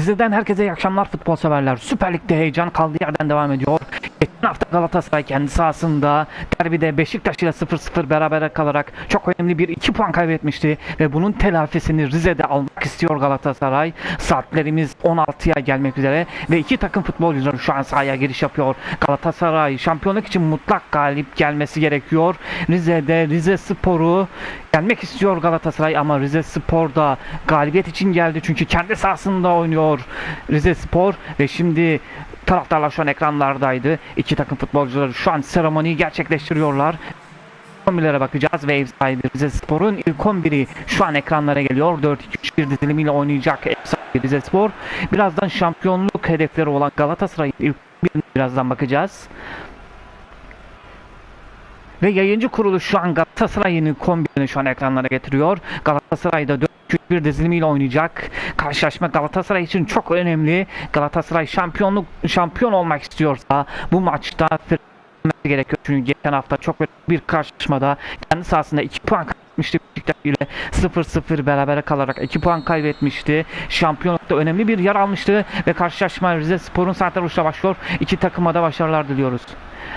Rize'den herkese iyi akşamlar futbol severler. Süper Lig'de heyecan kaldığı yerden devam ediyor. Galatasaray kendi sahasında derbide Beşiktaş ile 0-0 berabere kalarak çok önemli bir 2 puan kaybetmişti ve bunun telafisini Rize'de almak istiyor Galatasaray. Saatlerimiz 16'ya gelmek üzere ve iki takım futbolcuları şu an sahaya giriş yapıyor. Galatasaray şampiyonluk için mutlak galip gelmesi gerekiyor. Rize'de Rize Spor'u gelmek istiyor Galatasaray ama Rize Spor da galibiyet için geldi çünkü kendi sahasında oynuyor Rize Spor ve şimdi taraftarlar şu an ekranlardaydı. İki takım futbolcuları şu an seremoniyi gerçekleştiriyorlar. 11'lere bakacağız ve ev sahibi Rize Spor'un ilk 11'i şu an ekranlara geliyor. 4-2-3-1 dizilimiyle oynayacak ev Rize Spor. Birazdan şampiyonluk hedefleri olan Galatasaray'ın ilk 11'ine birazdan bakacağız. Ve yayıncı kuruluş şu an Galatasaray'ın kombini şu an ekranlara getiriyor. Galatasaray'da 4-3-1 dizilimiyle oynayacak. Karşılaşma Galatasaray için çok önemli. Galatasaray şampiyonluk şampiyon olmak istiyorsa bu maçta gerekiyor. Çünkü geçen hafta çok önemli bir karşılaşmada kendi sahasında 2 puan kaybetmişti. Beşiktaş ile 0-0 berabere kalarak 2 puan kaybetmişti. Şampiyonlukta önemli bir yer almıştı ve karşılaşma Rize Spor'un saatler uçta başlıyor. İki takıma da başarılar diliyoruz.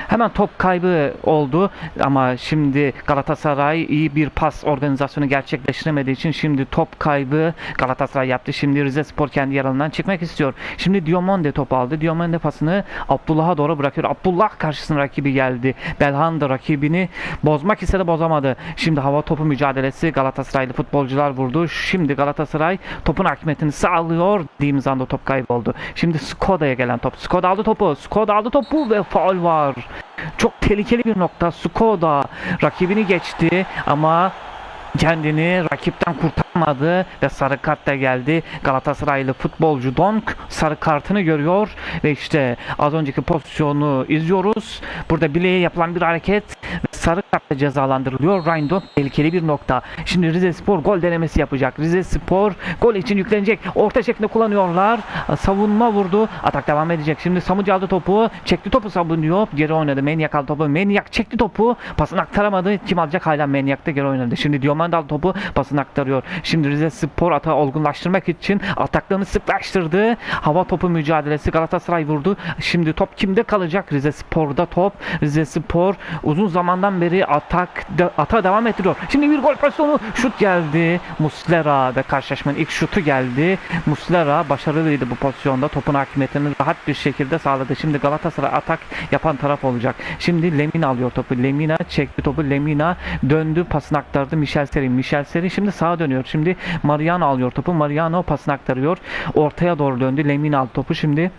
Hemen top kaybı oldu ama şimdi Galatasaray iyi bir pas organizasyonu gerçekleştiremediği için şimdi top kaybı Galatasaray yaptı. Şimdi Rize Spor kendi yer alanından çıkmak istiyor. Şimdi Diomande top aldı. Diomande pasını Abdullah'a doğru bırakıyor. Abdullah karşısına rakibi geldi. Belhanda rakibini bozmak istedi bozamadı. Şimdi hava topu mücadelesi Galatasaraylı futbolcular vurdu. Şimdi Galatasaray topun hakimiyetini sağlıyor. Dediğimiz anda top kayboldu. Şimdi Skoda'ya gelen top. Skoda aldı topu. Skoda aldı topu ve faul var. Çok tehlikeli bir nokta. Skoda rakibini geçti ama kendini rakipten kurtarmadı ve sarı kart da geldi. Galatasaraylı futbolcu Donk sarı kartını görüyor ve işte az önceki pozisyonu izliyoruz. Burada bileğe yapılan bir hareket ve sarı kartla cezalandırılıyor. Ryan Donk tehlikeli bir nokta. Şimdi Rize Spor gol denemesi yapacak. Rize Spor gol için yüklenecek. Orta şeklinde kullanıyorlar. Savunma vurdu. Atak devam edecek. Şimdi Samucu aldı topu. Çekti topu savunuyor. Geri oynadı. Menyak aldı topu. Menyak çekti topu. Pasını aktaramadı. Kim alacak? Hala Menyak da geri oynadı. Şimdi Diomande aldı topu. Pasını aktarıyor. Şimdi Rize Spor atağı olgunlaştırmak için ataklarını sıklaştırdı. Hava topu mücadelesi Galatasaray vurdu. Şimdi top kimde kalacak? Rize Spor'da top. Rize Spor uzun zamandan beri atak de, ata devam ettiriyor. Şimdi bir gol pozisyonu şut geldi. Muslera ve karşılaşmanın ilk şutu geldi. Muslera başarılıydı bu pozisyonda. Topun hakimiyetini rahat bir şekilde sağladı. Şimdi Galatasaray atak yapan taraf olacak. Şimdi Lemina alıyor topu. Lemina çekti topu. Lemina döndü pasını aktardı. Michel Seri. Michel Seri şimdi sağa dönüyor. Şimdi Mariano alıyor topu. Mariano pasını aktarıyor. Ortaya doğru döndü. Lemina aldı topu. Şimdi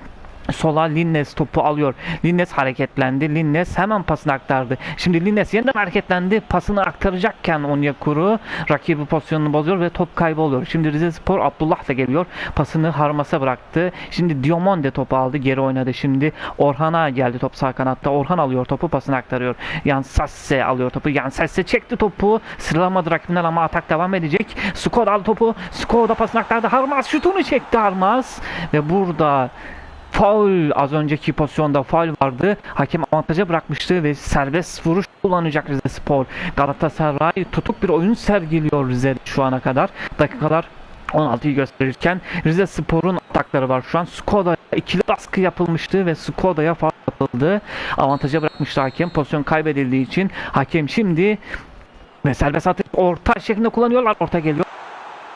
Sola Linnes topu alıyor. Linnes hareketlendi. Linnes hemen pasını aktardı. Şimdi Linnes yeniden hareketlendi. Pasını aktaracakken Onyekuru rakibi pozisyonunu bozuyor ve top kayboluyor. Şimdi Rize Spor Abdullah da geliyor. Pasını Harmas'a bıraktı. Şimdi Diomande topu aldı. Geri oynadı. Şimdi Orhan'a geldi top sağ kanatta. Orhan alıyor topu. Pasını aktarıyor. Yan Sasse alıyor topu. Yan Sasse çekti topu. Sıralamadı rakibinden ama atak devam edecek. Skoda aldı topu. Skoda pasını aktardı. Harmas şutunu çekti Harmas. Ve burada faul az önceki pozisyonda faul vardı. Hakem avantaja bırakmıştı ve serbest vuruş kullanacak Rize Spor. Galatasaray tutuk bir oyun sergiliyor Rize şu ana kadar. Dakikalar 16'yı gösterirken Rize Spor'un atakları var şu an. Skoda'ya ikili baskı yapılmıştı ve Skoda'ya faul yapıldı. Avantaja bırakmıştı hakem. Pozisyon kaybedildiği için hakem şimdi ve serbest atış orta şeklinde kullanıyorlar. Orta geliyor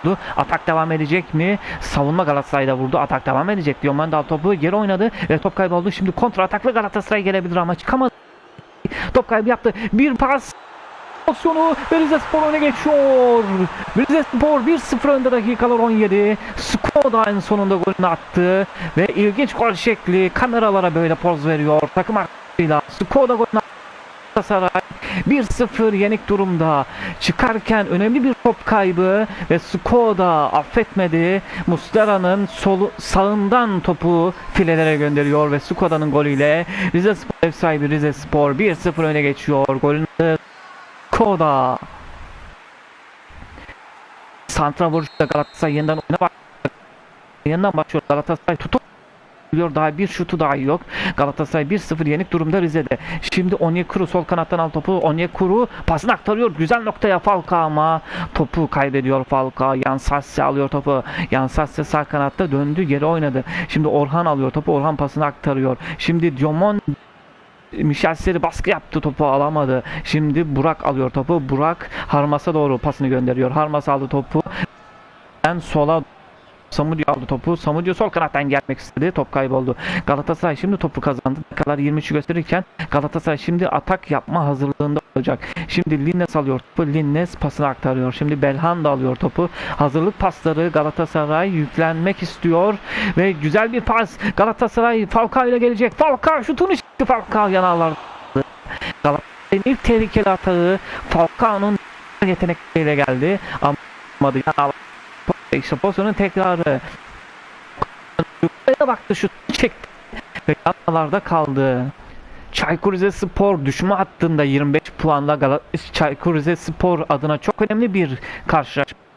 vurdu. Atak devam edecek mi? Savunma Galatasaray'da vurdu. Atak devam edecek. Diomandal topu geri oynadı ve top kayboldu. Şimdi kontra ataklı Galatasaray gelebilir ama çıkamadı. Top kaybı yaptı. Bir pas pozisyonu ve Rize Spor öne geçiyor. Rize Spor 1-0 önde dakikalar 17. Skoda en sonunda golünü attı ve ilginç gol şekli kameralara böyle poz veriyor. Takım aklıyla Skoda golünü attı. Galatasaray 1-0 yenik durumda. Çıkarken önemli bir top kaybı ve Skoda affetmedi. Muslera'nın solu sağından topu filelere gönderiyor ve Skoda'nın golüyle Rize Spor ev sahibi Rize Spor 1-0 öne geçiyor. Golün Skoda. Santra vuruşta Galatasaray yeniden oyuna başlıyor. Yeniden başlıyor Galatasaray tutup biliyor. Daha bir şutu daha yok. Galatasaray 1-0 yenik durumda Rize'de. Şimdi Onyekuru sol kanattan al topu. Onyekuru pasını aktarıyor. Güzel noktaya Falcao ama topu kaybediyor Falcao. Yan Sassi alıyor topu. Yan Sassi sağ kanatta döndü geri oynadı. Şimdi Orhan alıyor topu. Orhan pasını aktarıyor. Şimdi Diomon Michel Seri baskı yaptı topu alamadı. Şimdi Burak alıyor topu. Burak Harmas'a doğru pasını gönderiyor. Harmas aldı topu. En sola Samudio aldı topu. Samudio sol kanattan gelmek istedi. Top kayboldu. Galatasaray şimdi topu kazandı. Dakikalar 23'ü gösterirken Galatasaray şimdi atak yapma hazırlığında olacak. Şimdi Linnes alıyor topu. Linnes pasını aktarıyor. Şimdi Belhan da alıyor topu. Hazırlık pasları Galatasaray yüklenmek istiyor ve güzel bir pas. Galatasaray Falcao ile gelecek. Falcao şutunu çıktı. Falcao yanarlar. Galatasaray'ın ilk tehlikeli atağı Falcao'nun yetenekleriyle geldi. Ama yanarlar. İşte pozisyonun tekrarı. Yukarıya baktı şut çekti ve yanlarda kaldı. Çaykur Rizespor düşme hattında 25 puanla Gal Çaykur Rizespor adına çok önemli bir karşılaşma.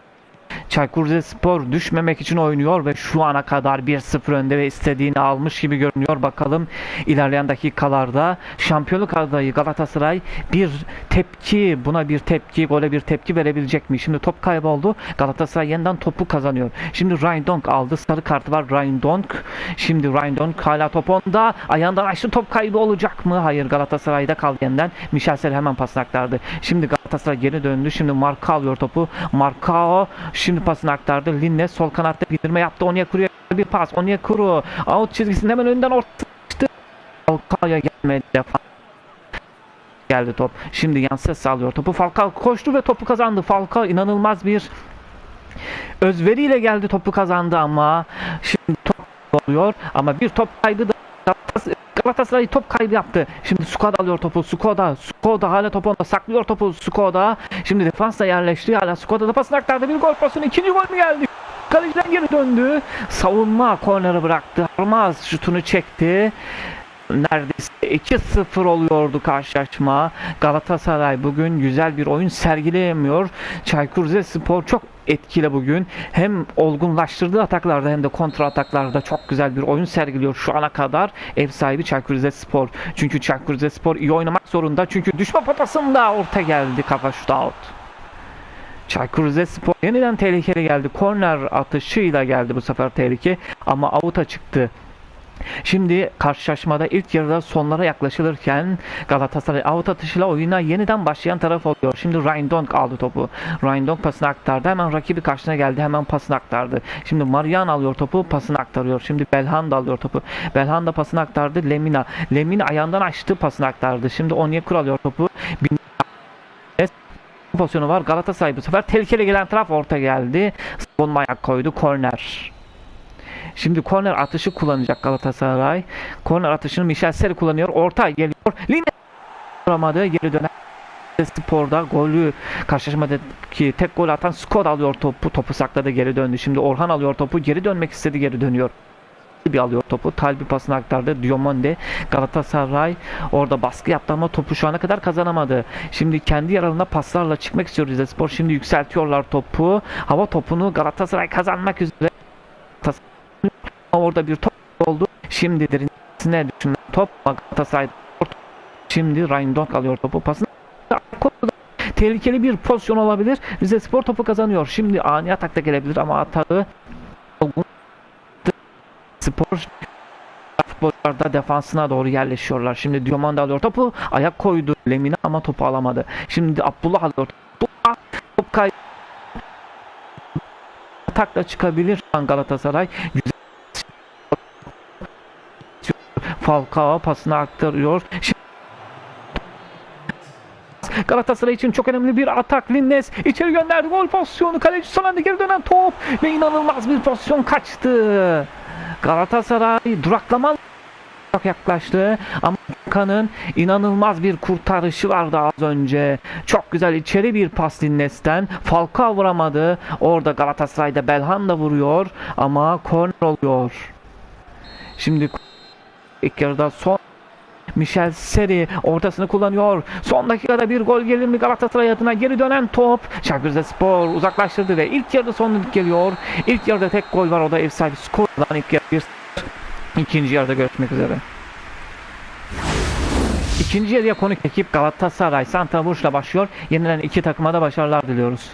Çaykur Rizespor düşmemek için oynuyor ve şu ana kadar 1-0 önde ve istediğini almış gibi görünüyor. Bakalım ilerleyen dakikalarda şampiyonluk adayı Galatasaray bir tepki, buna bir tepki, gole bir tepki verebilecek mi? Şimdi top kayboldu. Galatasaray yeniden topu kazanıyor. Şimdi Ryan Donk aldı. Sarı kartı var Ryan Donk. Şimdi Ryan Donk hala top onda. Ayağından açtı. Top kaybı olacak mı? Hayır Galatasaray'da kaldı yeniden. Michel Sel hemen pasını aktardı. Şimdi Galatasaray geri döndü. Şimdi Marka alıyor topu. Markao şimdi pasını aktardı. Linne sol kanatta bindirme yaptı. Onyekuru'ya bir pas. Onyekuru out çizgisinin hemen önünden orta açtı. Falcao'ya gelmedi. Geldi top. Şimdi Yanses alıyor topu. Falcao koştu ve topu kazandı. Falcao inanılmaz bir özveriyle geldi topu kazandı ama şimdi top oluyor ama bir top kaybı da Galatasaray top kaybı yaptı. Şimdi Skoda alıyor topu. Skoda. Skoda hala topu onda saklıyor topu. Skoda. Şimdi defansla yerleşti. Hala Skoda da pasını aktardı. Bir gol pasını. ikinci gol mü geldi? Kaleciden geri döndü. Savunma korneri bıraktı. Harmaz şutunu çekti. Neredeyse 2-0 oluyordu karşılaşma. Galatasaray bugün güzel bir oyun sergileyemiyor. Çaykur Rizespor çok etkili bugün. Hem olgunlaştırdığı ataklarda hem de kontra ataklarda çok güzel bir oyun sergiliyor şu ana kadar. Ev sahibi Çaykur Rizespor. Çünkü Çaykur Rizespor iyi oynamak zorunda. Çünkü düşme potasında orta geldi kafa şut out. Çaykur Rizespor yeniden tehlikeli geldi. Korner atışıyla geldi bu sefer tehlike ama avuta çıktı. Şimdi karşılaşmada ilk yarıda sonlara yaklaşılırken Galatasaray avut atışıyla oyuna yeniden başlayan taraf oluyor. Şimdi Ryan aldı topu. Ryan Donk pasını aktardı. Hemen rakibi karşısına geldi. Hemen pasını aktardı. Şimdi Marian alıyor topu. Pasını aktarıyor. Şimdi Belhan da alıyor topu. Belhan da pasını aktardı. Lemina. Lemina ayağından açtı. Pasını aktardı. Şimdi Onyekuru alıyor topu. Bin pozisyonu var. Galatasaray bu sefer tehlikeli gelen taraf orta geldi. Savunma ayak koydu. Korner. Şimdi korner atışı kullanacak Galatasaray. Korner atışını Michel Seri kullanıyor. Orta geliyor. Line vuramadı. Geri dönen Spor'da golü karşılaşmadaki tek gol atan Skoda alıyor topu. Topu sakladı geri döndü. Şimdi Orhan alıyor topu. Geri dönmek istedi geri dönüyor. Bir alıyor topu. Talbi pasını aktardı. Diomande Galatasaray orada baskı yaptı ama topu şu ana kadar kazanamadı. Şimdi kendi yararına paslarla çıkmak istiyor Rizespor. Şimdi yükseltiyorlar topu. Hava topunu Galatasaray kazanmak üzere. Orada bir top oldu. Şimdi derinsine düşünen top Galatasaray Şimdi Ryan Donk alıyor topu pasını. Tehlikeli bir pozisyon olabilir. Rize Spor topu kazanıyor. Şimdi ani atakta gelebilir ama atağı Spor futbolcular defansına doğru yerleşiyorlar. Şimdi Diomande alıyor topu. Ayak koydu Lemina ama topu alamadı. Şimdi Abdullah alıyor topu. Top kay atakla çıkabilir Galatasaray. Güzel Falcao pasını aktarıyor. Galatasaray için çok önemli bir atak. Linnes içeri gönderdi. Gol pozisyonu. Kaleci son geri dönen top. Ve inanılmaz bir pozisyon kaçtı. Galatasaray duraklama yaklaştı ama Kan'ın inanılmaz bir kurtarışı vardı az önce. Çok güzel içeri bir pas Linnes'ten. Falcao vuramadı. Orada Galatasaray'da Belhan da vuruyor ama korner oluyor. Şimdi ilk yarıda son Michel Seri ortasını kullanıyor. Son dakikada bir gol gelir mi Galatasaray adına geri dönen top. Çaykur Rizespor uzaklaştırdı ve ilk yarıda son düdük geliyor. İlk yarıda tek gol var o da ev sahibi skordan ilk yarı bir İkinci yarıda görüşmek üzere. İkinci yarıya konuk ekip Galatasaray Santraburç'la başlıyor. Yenilen iki takıma da başarılar diliyoruz.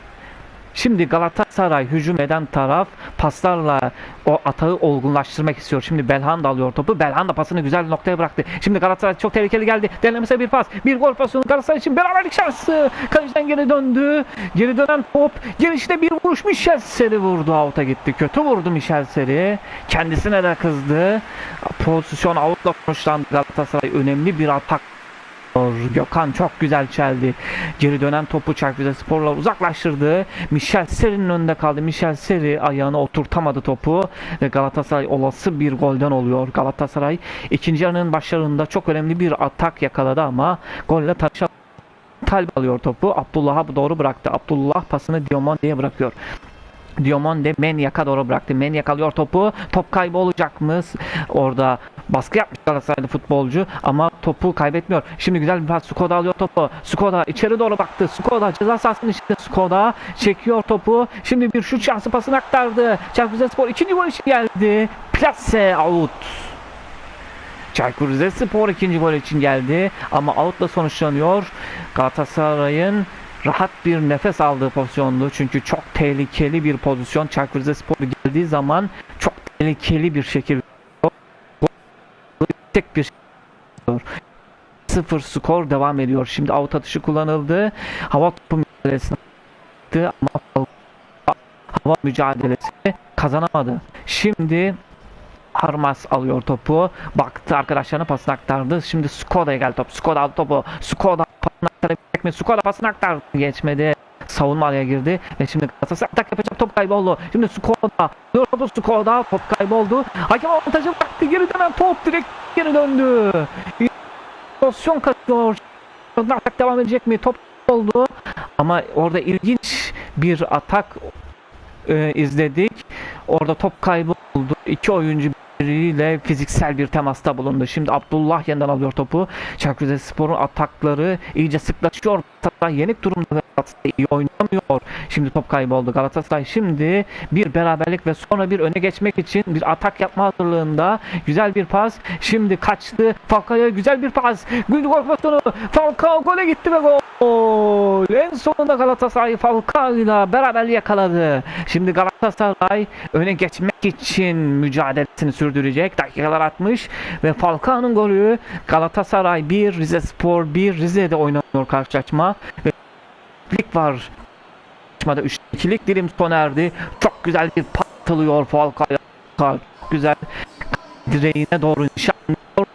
Şimdi Galatasaray hücum eden taraf paslarla o atağı olgunlaştırmak istiyor. Şimdi Belhanda alıyor topu. Belhanda pasını güzel noktaya bıraktı. Şimdi Galatasaray çok tehlikeli geldi. Denemese bir pas. Bir gol pozisyonu Galatasaray için beraberlik şansı. Kaleciden geri döndü. Geri dönen top. Gelişte bir vuruş Michel Seri vurdu. Out'a gitti. Kötü vurdu Michel Seri. Kendisine de kızdı. Pozisyon out'la sonuçlandı Galatasaray. Önemli bir atak Gökhan çok güzel çeldi. Geri dönen topu Çarkıza Spor'la uzaklaştırdı. Michel Seri'nin önünde kaldı. Michel Seri ayağına oturtamadı topu ve Galatasaray olası bir golden oluyor. Galatasaray ikinci yarının başlarında çok önemli bir atak yakaladı ama golle taşa Talbi alıyor topu. Abdullah'a doğru bıraktı. Abdullah pasını Diomonde'ye bırakıyor. Diomonde Menyak'a doğru bıraktı. Menyak alıyor topu. Top kaybı olacak mı? Orada baskı yapmış Galatasaraylı futbolcu ama topu kaybetmiyor. Şimdi güzel bir pas. Skoda alıyor topu. Skoda içeri doğru baktı. Skoda ceza sahasının içinde. Skoda çekiyor topu. Şimdi bir şut şansı pasını aktardı. Çaykur Spor ikinci gol için geldi. Plase out. Çaykur Rizespor ikinci gol için geldi ama outla sonuçlanıyor. Galatasaray'ın rahat bir nefes aldığı pozisyondu. Çünkü çok tehlikeli bir pozisyon. Çaykur Rizespor geldiği zaman çok tehlikeli bir şekilde tek bir sıfır skor devam ediyor. Şimdi out atışı kullanıldı. Hava topu mücadelesine attı ama hava mücadelesi kazanamadı. Şimdi Harmas alıyor topu. Baktı arkadaşlarına pasını aktardı. Şimdi Skoda'ya geldi top. Skoda aldı topu. Skoda pasını aktarabilecek mi? Skoda pasını aktardı. Geçmedi. Savunma araya girdi. Ve şimdi Galatasaray atak yapacak. Top kayboldu. Şimdi Skoda. Dur topu Skoda. Top kayboldu. Hakem avantajı bıraktı. Geri dönen top direkt geri döndü. Pozisyon kaçıyor. Atak devam edecek mi? Top oldu. Ama orada ilginç bir atak e, izledik. Orada top kaybı oldu. İki oyuncu birbiriyle fiziksel bir temasta bulundu. Şimdi Abdullah yeniden alıyor topu. Çaykur Rizespor'un atakları iyice sıklaşıyor. Galatasaray yenik durumda Galatasaray iyi oynamıyor. Şimdi top kayboldu. Galatasaray şimdi bir beraberlik ve sonra bir öne geçmek için bir atak yapma hazırlığında. Güzel bir pas. Şimdi kaçtı. Falcao'ya güzel bir pas. Gol gol. Falcao gole gitti ve gol. En sonunda Galatasaray Falcao ile beraberliği yakaladı. Şimdi Galatasaray öne geçmek için mücadelesini sürdürecek. Dakikalar 60 ve Falcao'nun golü Galatasaray 1, Rizespor 1, Rize'de oynanıyor karşılaşma. Ve lig var. Karşılaşmada 3-2'lik dilim sona erdi. Çok güzel bir patılıyor Falcao'ya. Çok güzel direğine doğru nişanlıyor.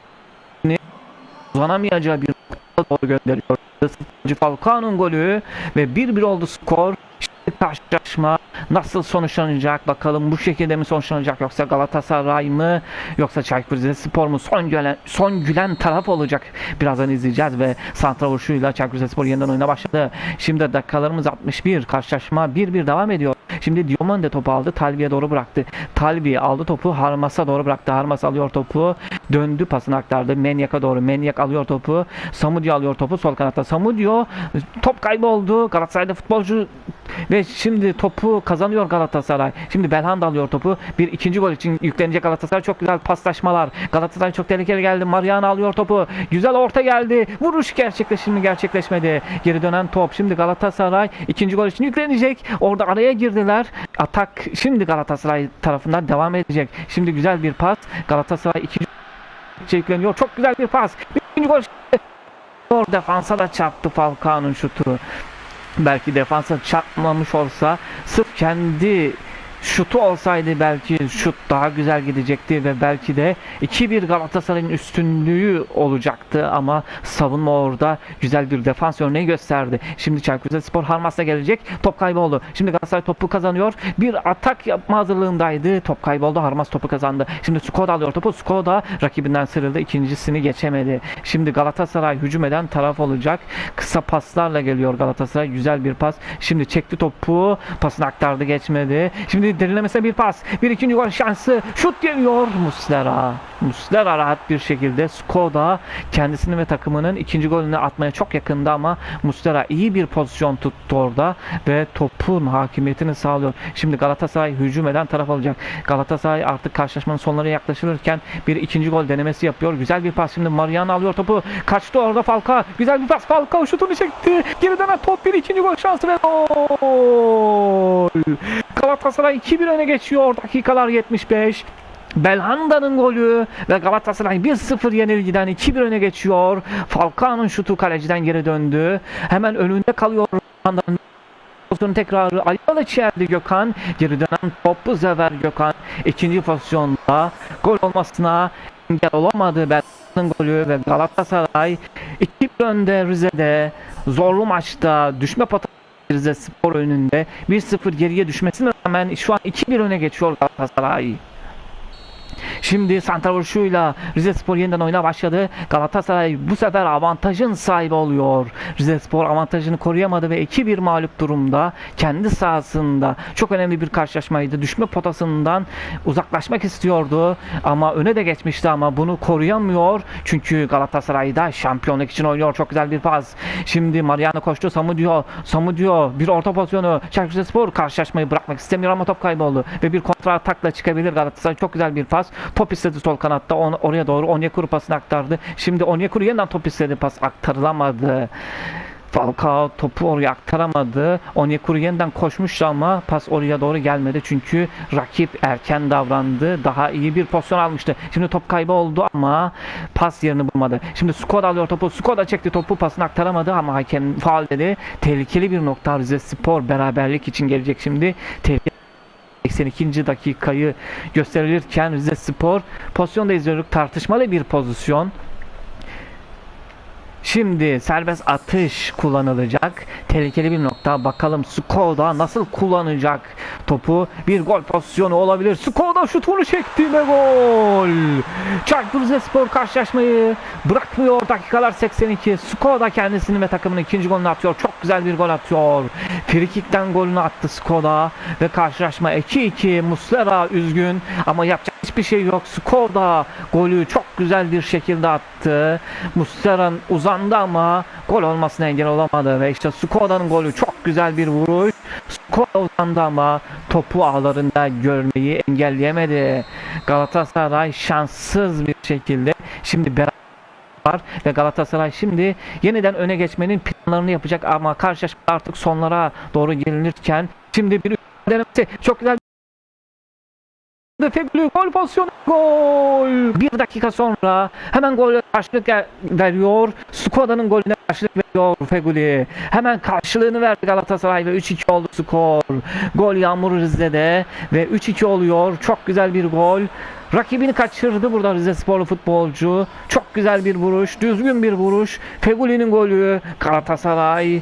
Uzanamayacağı bir noktaya doğru gönderiyor. Falcao'nun golü ve 1-1 oldu skor. Şimdi karşılaşma nasıl sonuçlanacak? Bakalım bu şekilde mi sonuçlanacak? Yoksa Galatasaray mı? Yoksa Çaykur Rizespor mu? Son gülen, son gülen taraf olacak. Birazdan izleyeceğiz ve santra vuruşuyla Çaykur Rizespor yeniden oyuna başladı. Şimdi dakikalarımız 61 karşılaşma 1-1 devam ediyor şimdi Diomande topu aldı Talbi'ye doğru bıraktı Talbi aldı topu Harmas'a doğru bıraktı Harmas alıyor topu döndü pasını aktardı Menyak'a doğru Menyak alıyor topu Samudio alıyor topu sol kanatta Samudio top kaybı oldu Galatasaray'da futbolcu ve şimdi topu kazanıyor Galatasaray. Şimdi Belhanda alıyor topu. Bir ikinci gol için yüklenecek Galatasaray. Çok güzel paslaşmalar. Galatasaray çok tehlikeli geldi. Mariano alıyor topu. Güzel orta geldi. Vuruş gerçekleşti mi gerçekleşmedi. Geri dönen top. Şimdi Galatasaray ikinci gol için yüklenecek. Orada araya girdiler. Atak şimdi Galatasaray tarafından devam edecek. Şimdi güzel bir pas. Galatasaray ikinci yükleniyor. Çok güzel bir pas. İkinci gol defansa da çarptı Falcao'nun şutu belki defansa çarpmamış olsa sırf kendi şutu olsaydı belki şut daha güzel gidecekti ve belki de 2-1 Galatasaray'ın üstünlüğü olacaktı ama savunma orada güzel bir defans örneği gösterdi. Şimdi Çaykur Rizespor Harmas'a gelecek. Top kayboldu. Şimdi Galatasaray topu kazanıyor. Bir atak yapma hazırlığındaydı. Top kayboldu. Harmas topu kazandı. Şimdi Skoda alıyor topu. Skoda rakibinden sıyrıldı. İkincisini geçemedi. Şimdi Galatasaray hücum eden taraf olacak. Kısa paslarla geliyor Galatasaray. Güzel bir pas. Şimdi çekti topu. Pasını aktardı geçmedi. Şimdi Şimdi derinlemesine bir pas. Bir ikinci gol şansı. Şut geliyor Muslera. Muslera rahat bir şekilde Skoda kendisini ve takımının ikinci golünü atmaya çok yakında ama Muslera iyi bir pozisyon tuttu orada ve topun hakimiyetini sağlıyor. Şimdi Galatasaray hücum eden taraf olacak. Galatasaray artık karşılaşmanın sonlarına yaklaşılırken bir ikinci gol denemesi yapıyor. Güzel bir pas şimdi Mariano alıyor topu. Kaçtı orada Falka. Güzel bir pas Falka şutunu çekti. Geri dönen top bir ikinci gol şansı ve gol. Galatasaray 2-1 öne geçiyor. Dakikalar 75. Belhanda'nın golü ve Galatasaray 1-0 yenilgiden 2-1 öne geçiyor. Falcao'nun şutu kaleciden geri döndü. Hemen önünde kalıyor Belhanda'nın pozisyonun tekrarı ayağıyla çevirdi Gökhan. Geri dönen top bu Gökhan. ikinci pozisyonda gol olmasına engel olamadı Belhanda'nın golü ve Galatasaray 2-1 önde Rize'de zorlu maçta düşme potansiyeli Rize Spor önünde 1-0 geriye düşmesine rağmen şu an 2-1 öne geçiyor Galatasaray. Şimdi santraforşuyla Rize Spor yeniden oyuna başladı. Galatasaray bu sefer avantajın sahibi oluyor. Rize Spor avantajını koruyamadı ve 2-1 mağlup durumda. Kendi sahasında çok önemli bir karşılaşmaydı. Düşme potasından uzaklaşmak istiyordu ama öne de geçmişti ama bunu koruyamıyor. Çünkü Galatasaray'da şampiyonluk için oynuyor. Çok güzel bir pas. Şimdi Mariano koştu. Samu diyor. Samu diyor. Bir orta pozisyonu. Çarşı Spor karşılaşmayı bırakmak istemiyor ama top kayboldu. Ve bir kontra atakla çıkabilir Galatasaray. Çok güzel bir pas. Top istedi sol kanatta. Onu, oraya doğru Onyekuru pasını aktardı. Şimdi Onyekuru yeniden top istedi. Pas aktarılamadı. Falcao topu oraya aktaramadı. Onyekuru yeniden koşmuştu ama pas oraya doğru gelmedi. Çünkü rakip erken davrandı. Daha iyi bir pozisyon almıştı. Şimdi top kaybı oldu ama pas yerini bulmadı. Şimdi Skoda alıyor topu. Skoda çekti topu pasını aktaramadı ama hakem faul dedi. Tehlikeli bir nokta Rize Spor beraberlik için gelecek şimdi. Tehlikeli 82. dakikayı gösterilirken Rize Spor pozisyonda izliyoruz. Tartışmalı bir pozisyon. Şimdi serbest atış kullanılacak. Tehlikeli bir nokta. Bakalım Skoda nasıl kullanacak topu. Bir gol pozisyonu olabilir. Skoda şutunu çekti ve gol. Çaykur Rizespor karşılaşmayı bırakmıyor. Dakikalar 82. Skoda kendisini ve takımının ikinci golünü atıyor. Çok güzel bir gol atıyor. Frikikten golünü attı Skoda ve karşılaşma 2-2. Muslera üzgün ama yapacak hiçbir şey yok. Skoda golü çok güzel bir şekilde attı. Muslera'nın uzandı ama gol olmasına engel olamadı ve işte Skoda'nın golü çok güzel bir vuruş. Skoda uzandı ama topu ağlarında görmeyi engelleyemedi. Galatasaray şanssız bir şekilde şimdi beraber var ve Galatasaray şimdi yeniden öne geçmenin planlarını yapacak ama karşılaşma artık sonlara doğru gelinirken şimdi bir denemesi çok güzel Fegülü gol pozisyonu gol. Bir dakika sonra hemen gol karşılık ver- veriyor. Skoda'nın golüne karşılık veriyor Feguli. Hemen karşılığını verdi Galatasaray ve 3-2 oldu skor. Gol Yağmur Rize'de ve 3-2 oluyor. Çok güzel bir gol. Rakibini kaçırdı burada Rize Sporlu futbolcu. Çok güzel bir vuruş, düzgün bir vuruş. Feguli'nin golü Galatasaray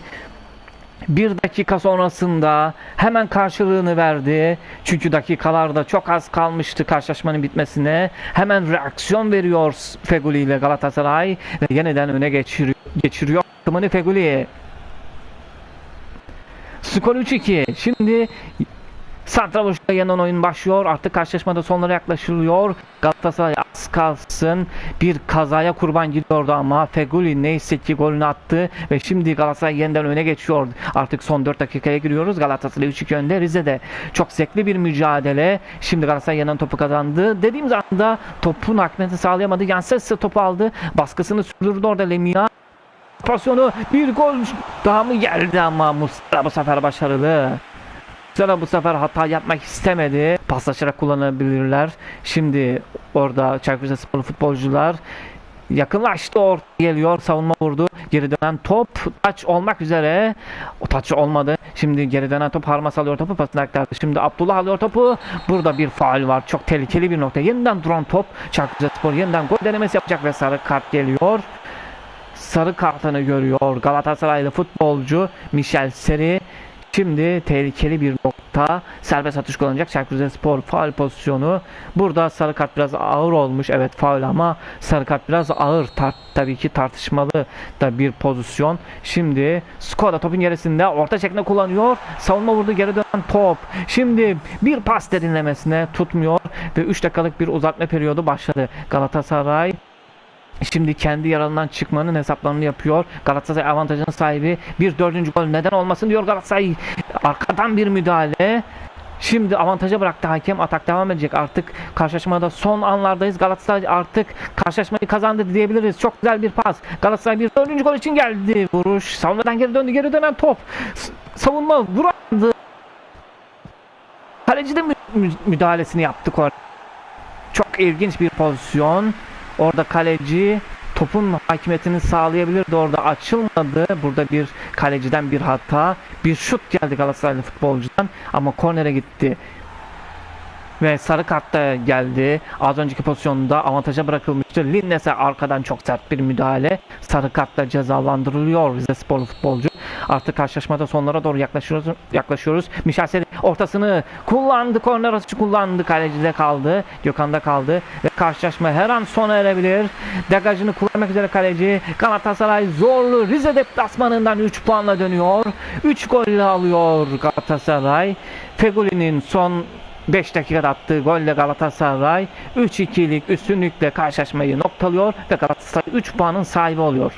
bir dakika sonrasında hemen karşılığını verdi. Çünkü dakikalarda çok az kalmıştı karşılaşmanın bitmesine. Hemen reaksiyon veriyor Feguli ile Galatasaray ve yeniden öne geçiriyor, geçiriyor takımını Feguli. Skor 3-2. Şimdi Santrafor'da yeniden oyun başlıyor. Artık karşılaşmada sonlara yaklaşılıyor. Galatasaray az kalsın bir kazaya kurban gidiyordu ama Feguli neyse ki golünü attı ve şimdi Galatasaray yeniden öne geçiyor. Artık son 4 dakikaya giriyoruz. Galatasaray 3-2 önde. Rize'de çok zevkli bir mücadele. Şimdi Galatasaray yeniden topu kazandı. Dediğimiz anda topun hakimiyeti sağlayamadı. Yanses ise topu aldı. Baskısını sürdürdü orada Lemia. Pozisyonu bir gol daha mı geldi ama Mustafa bu sefer başarılı. Sonra bu sefer hata yapmak istemedi. Paslaşarak kullanabilirler. Şimdi orada Çaykur Rizespor futbolcular yakınlaştı orta geliyor savunma vurdu. Geri dönen top taç olmak üzere. O taç olmadı. Şimdi geri dönen top Harmas alıyor topu pasını aktardı şimdi Abdullah alıyor topu. Burada bir faul var. Çok tehlikeli bir nokta. Yeniden duran top Çaykur Rizespor yeniden gol denemesi yapacak ve sarı kart geliyor. Sarı kartını görüyor Galatasaraylı futbolcu Michel Seri Şimdi tehlikeli bir nokta serbest atış kullanacak Çaykur Rizespor faul pozisyonu. Burada sarı kart biraz ağır olmuş. Evet faul ama sarı kart biraz ağır. Tar- tabii ki tartışmalı da bir pozisyon. Şimdi Skoda topun gerisinde orta şeklinde kullanıyor. Savunma vurdu geri dönen top. Şimdi bir pas derinlemesine tutmuyor ve 3 dakikalık bir uzatma periyodu başladı. Galatasaray Şimdi kendi yararından çıkmanın hesaplarını yapıyor. Galatasaray avantajının sahibi. Bir dördüncü gol neden olmasın diyor Galatasaray. Arkadan bir müdahale. Şimdi avantaja bıraktı hakem. Atak devam edecek. Artık karşılaşmada son anlardayız. Galatasaray artık karşılaşmayı kazandı diyebiliriz. Çok güzel bir pas. Galatasaray bir dördüncü gol için geldi. Vuruş. Savunmadan geri döndü. Geri dönen top. S- savunma vurandı. Kaleci de mü- mü- müdahalesini yaptı. Çok ilginç bir pozisyon. Orada kaleci topun hakimiyetini sağlayabilirdi. Orada açılmadı. Burada bir kaleciden bir hata. Bir şut geldi Galatasaraylı futbolcudan ama kornere gitti. Ve sarı kart da geldi. Az önceki pozisyonda avantaja bırakılmıştı. Linnes'e arkadan çok sert bir müdahale. Sarı kartla cezalandırılıyor Rize sporlu futbolcu. Artık karşılaşmada sonlara doğru yaklaşıyoruz. yaklaşıyoruz. Michel Seri ortasını kullandı. Korner atışı kullandı. Kalecide kaldı. Gökhan'da kaldı. Ve karşılaşma her an sona erebilir. Degajını kullanmak üzere kaleci. Galatasaray zorlu Rize deplasmanından 3 puanla dönüyor. 3 golle alıyor Galatasaray. Fegoli'nin son 5 dakikada attığı golle Galatasaray 3-2'lik üstünlükle karşılaşmayı noktalıyor ve Galatasaray 3 puanın sahibi oluyor.